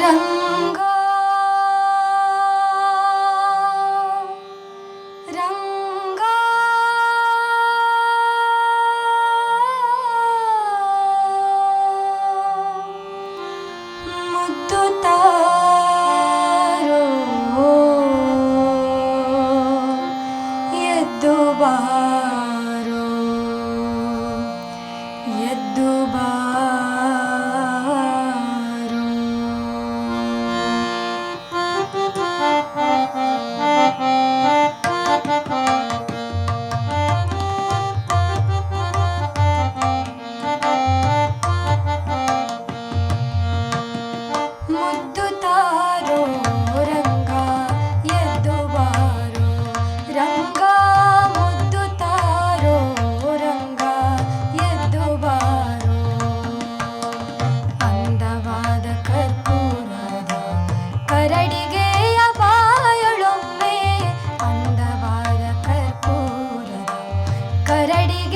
रंग रंग मुद्दता பாடுக